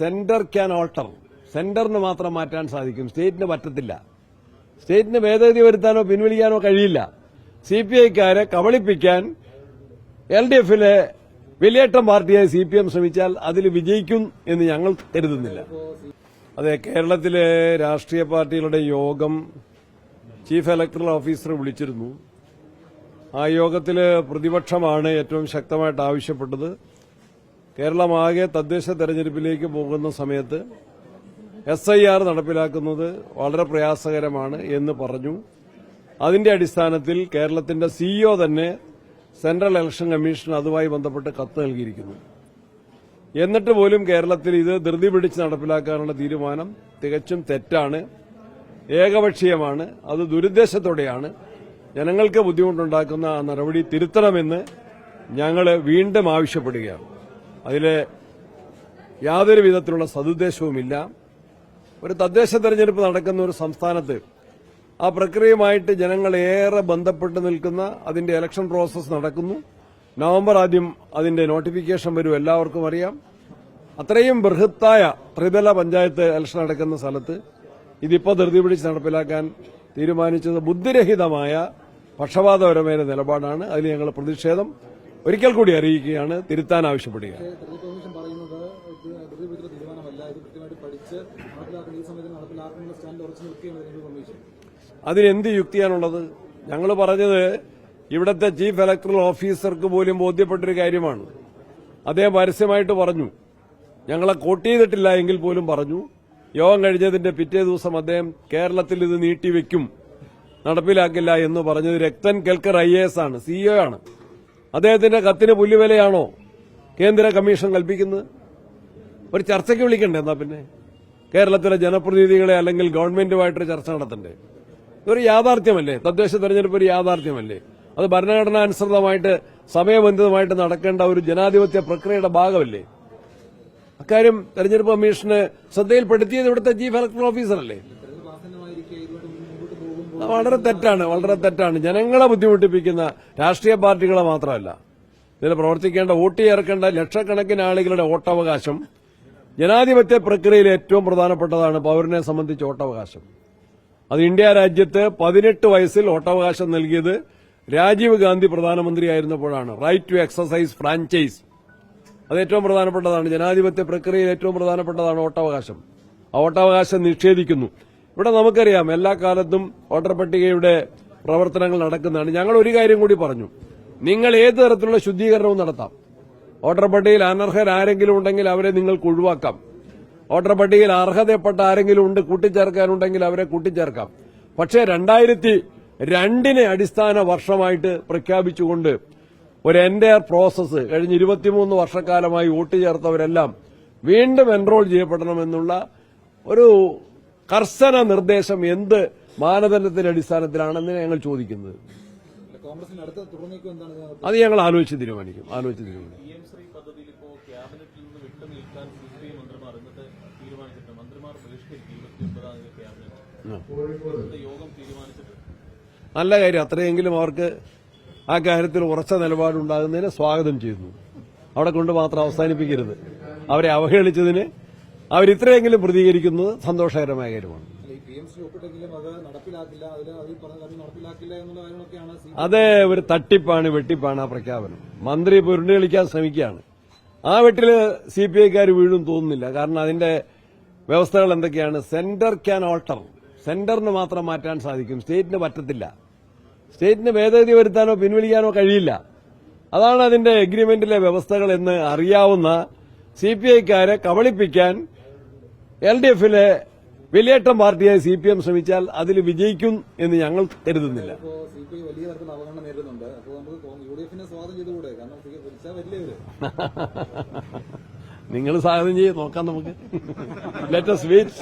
Centre can alter സെന്ററിന് മാത്രം മാറ്റാൻ സാധിക്കും. സ്റ്റേറ്റിന് പറ്റത്തില്ല. സ്റ്റേറ്റിന് ഭേദഗതി വരുത്താനോ പിൻവലിക്കാനോ കഴിയില്ല. സി പി ഐക്കാരെ കബളിപ്പിക്കാൻ എൽ ഡി എഫിലെ വലിയേട്ടം പാർട്ടിയായി സി പി എം ശ്രമിച്ചാൽ അതിൽ വിജയിക്കും എന്ന് ഞങ്ങൾ കരുതുന്നില്ല. അതെ കേരളത്തിലെ രാഷ്ട്രീയ പാർട്ടികളുടെ യോഗം ചീഫ് ഇലക്ടറൽ ഓഫീസർ വിളിച്ചിരുന്നു. ആ യോഗത്തിൽ പ്രതിപക്ഷമാണ് ഏറ്റവും ശക്തമായിട്ട് ആവശ്യപ്പെട്ടത്. കേരളമാകെ തദ്ദേശ തെരഞ്ഞെടുപ്പിലേക്ക് പോകുന്ന സമയത്ത് എസ് ഐ ആർ നടപ്പിലാക്കുന്നത് വളരെ പ്രയാസകരമാണ് എന്ന് പറഞ്ഞു. അതിന്റെ അടിസ്ഥാനത്തിൽ കേരളത്തിന്റെ സിഇഒ തന്നെ സെൻട്രൽ ഇലക്ഷൻ കമ്മീഷൻ അതുമായി ബന്ധപ്പെട്ട് കത്ത് നൽകിയിരിക്കുന്നു. എന്നിട്ട് പോലും കേരളത്തിൽ ഇത് ധൃതി പിടിച്ച് നടപ്പിലാക്കാനുള്ള തീരുമാനം തികച്ചും തെറ്റാണ് ഏകപക്ഷീയമാണ് അത് ദുരുദ്ദേശത്തോടെയാണ്. ജനങ്ങൾക്ക് ബുദ്ധിമുട്ടുണ്ടാക്കുന്ന ആ നടപടി തിരുത്തണമെന്ന് ഞങ്ങൾ വീണ്ടും ആവശ്യപ്പെടുകയാണ്. അതിലെ യാതൊരു വിധത്തിലുള്ള സതുദ്ദേശവുമില്ല. ഒരു തദ്ദേശ തെരഞ്ഞെടുപ്പ് നടക്കുന്ന ഒരു സംസ്ഥാനത്ത് ആ പ്രക്രിയയുമായിട്ട് ജനങ്ങൾ ഏറെ ബന്ധപ്പെട്ട് നിൽക്കുന്ന അതിന്റെ ഇലക്ഷൻ പ്രോസസ് നടക്കുന്നു. നവംബർ ആദ്യം അതിന്റെ നോട്ടിഫിക്കേഷൻ വരും എല്ലാവർക്കും അറിയാം. അത്രയും ബൃഹത്തായ ത്രിതല പഞ്ചായത്ത് ഇലക്ഷൻ നടക്കുന്ന സ്ഥലത്ത് ഇതിപ്പോൾ ധൃതി പിടിച്ച് നടപ്പിലാക്കാൻ തീരുമാനിച്ചത് ബുദ്ധിരഹിതമായ പക്ഷപാതപരമായ നിലപാടാണ്. അതിൽ ഞങ്ങൾ പ്രതിഷേധം. ഒരിക്കൽ കൂടി അറിയിക്കുകയാണ് തിരുത്താൻ ആവശ്യപ്പെടുകയാണ്. കമ്മീഷൻ അതിനെന്ത് യുക്തിയാണുള്ളത്? ഞങ്ങൾ പറഞ്ഞത് ഇവിടത്തെ ചീഫ് ഇലക്ടറൽ ഓഫീസർക്ക് പോലും ബോധ്യപ്പെട്ടൊരു കാര്യമാണ്. അദ്ദേഹം പരസ്യമായിട്ട് പറഞ്ഞു. ഞങ്ങളെ കോട്ട് ചെയ്തിട്ടില്ല എങ്കിൽ പോലും പറഞ്ഞു. യോഗം കഴിഞ്ഞതിന്റെ പിറ്റേ ദിവസം അദ്ദേഹം കേരളത്തിൽ ഇത് നീട്ടിവെക്കും നടപ്പിലാക്കില്ല എന്ന് പറഞ്ഞത് Rathan Kelkar I A S ആണ് സിഇഒ ആണ്. അദ്ദേഹത്തിന്റെ കത്തിന് പുല്ലുവിലയാണോ കേന്ദ്ര കമ്മീഷൻ കൽപ്പിക്കുന്നത്? ഒരു ചർച്ചയ്ക്ക് വിളിക്കണ്ടേ എന്നാ പിന്നെ? കേരളത്തിലെ ജനപ്രതിനിധികളെ അല്ലെങ്കിൽ ഗവൺമെന്റുമായിട്ടൊരു ചർച്ച നടത്തണ്ടേ? ഇതൊരു യാഥാർത്ഥ്യമല്ലേ? തദ്ദേശ തെരഞ്ഞെടുപ്പ് ഒരു യാഥാർത്ഥ്യമല്ലേ? അത് ഭരണഘടനാനുസൃതമായിട്ട് സമയബന്ധിതമായിട്ട് നടക്കേണ്ട ഒരു ജനാധിപത്യ പ്രക്രിയയുടെ ഭാഗമല്ലേ? അക്കാര്യം തെരഞ്ഞെടുപ്പ് കമ്മീഷന് ശ്രദ്ധയിൽപ്പെടുത്തിയത് ഇവിടുത്തെ ചീഫ് ഇലക്ടറൽ ഓഫീസറല്ലേ? വളരെ തെറ്റാണ് വളരെ തെറ്റാണ്. ജനങ്ങളെ ബുദ്ധിമുട്ടിപ്പിക്കുന്ന രാഷ്ട്രീയ പാർട്ടികളെ മാത്രമല്ല. ഇതിൽ പ്രവർത്തിക്കേണ്ട വോട്ട് ചേർക്കേണ്ട ലക്ഷക്കണക്കിന് ആളുകളുടെ വോട്ടവകാശം ജനാധിപത്യ പ്രക്രിയയിൽ ഏറ്റവും പ്രധാനപ്പെട്ടതാണ് പൌരനെ സംബന്ധിച്ച് വോട്ടവകാശം. അത് ഇന്ത്യ രാജ്യത്ത് പതിനെട്ട് വയസ്സിൽ വോട്ടവകാശം നൽകിയത് രാജീവ് ഗാന്ധി പ്രധാനമന്ത്രിയായിരുന്നപ്പോഴാണ്. റൈറ്റ് ടു എക്സസൈസ് ഫ്രാഞ്ചൈസ് അത് ഏറ്റവും പ്രധാനപ്പെട്ടതാണ്. ജനാധിപത്യ പ്രക്രിയയിൽ ഏറ്റവും പ്രധാനപ്പെട്ടതാണ് വോട്ടവകാശം. ആ വോട്ടവകാശം നിഷേധിക്കുന്നു. ഇവിടെ നമുക്കറിയാം എല്ലാ കാലത്തും വോട്ടർ പട്ടികയുടെ പ്രവർത്തനങ്ങൾ നടക്കുന്നതാണ്. ഞങ്ങൾ ഒരു കാര്യം കൂടി പറഞ്ഞു. നിങ്ങൾ ഏത് തരത്തിലുള്ള ശുദ്ധീകരണവും നടത്താം. വോട്ടർ പട്ടികയിൽ അനർഹർ ആരെങ്കിലും ഉണ്ടെങ്കിൽ അവരെ നിങ്ങൾക്ക് ഒഴിവാക്കാം. വോട്ടർ പട്ടികയിൽ അർഹതപ്പെട്ട ആരെങ്കിലും ഉണ്ട് കൂട്ടിച്ചേർക്കാനുണ്ടെങ്കിൽ അവരെ കൂട്ടിച്ചേർക്കാം. പക്ഷേ രണ്ടായിരത്തി രണ്ടിനെ അടിസ്ഥാന വർഷമായിട്ട് പ്രഖ്യാപിച്ചുകൊണ്ട് ഒരു എൻഡയർ പ്രോസസ്സ് കഴിഞ്ഞ ഇരുപത്തിമൂന്ന് വർഷക്കാലമായി വോട്ട് ചേർത്തവരെല്ലാം വീണ്ടും എൻറോൾ ചെയ്യപ്പെടണമെന്നുള്ള ഒരു കർശന നിർദ്ദേശം എന്ത് മാനദണ്ഡത്തിന്റെ അടിസ്ഥാനത്തിലാണെന്ന് ഞങ്ങൾ ചോദിക്കുന്നത്. അത് ഞങ്ങൾ ആലോചിച്ച് തീരുമാനിക്കും ആലോചിച്ച് തീരുമാനിക്കും. നല്ല കാര്യം അത്രയെങ്കിലും അവർക്ക് ആ കാര്യത്തിൽ ഉറച്ച നിലപാടുണ്ടാകുന്നതിന് സ്വാഗതം ചെയ്യുന്നു. അവിടെ കൊണ്ട് മാത്രം അവസാനിപ്പിക്കരുത്. അവരെ അവഹേളിച്ചതിന് അവരിത്രയെങ്കിലും പ്രതികരിക്കുന്നത് സന്തോഷകരമായ കാര്യമാണ്. അതെ ഒരു തട്ടിപ്പാണ് വെട്ടിപ്പാണ് ആ പ്രഖ്യാപനം. മന്ത്രി പുരുണ്ട് കളിക്കാൻ ശ്രമിക്കുകയാണ്. ആ വെട്ടിൽ സി പി ഐക്കാർ വീഴും തോന്നുന്നില്ല. കാരണം അതിന്റെ വ്യവസ്ഥകൾ എന്തൊക്കെയാണ്? Centre can alter. സെന്ററിന് മാത്രം മാറ്റാൻ സാധിക്കും. സ്റ്റേറ്റിന് പറ്റത്തില്ല. സ്റ്റേറ്റിന് ഭേദഗതി വരുത്താനോ പിൻവലിക്കാനോ കഴിയില്ല. അതാണ് അതിന്റെ എഗ്രിമെന്റിലെ വ്യവസ്ഥകൾ എന്ന് അറിയാവുന്ന സി പി ഐക്കാരെ കബളിപ്പിക്കാൻ എൽ ഡി എഫിലെ വിലയേറ്റം പാർട്ടിയായി സി പി എം ശ്രമിച്ചാൽ അതിൽ വിജയിക്കും എന്ന് ഞങ്ങൾ കരുതുന്നില്ല. നിങ്ങൾ സ്വാഗതം ചെയ്ത് നോക്കാം നമുക്ക്. Let's wait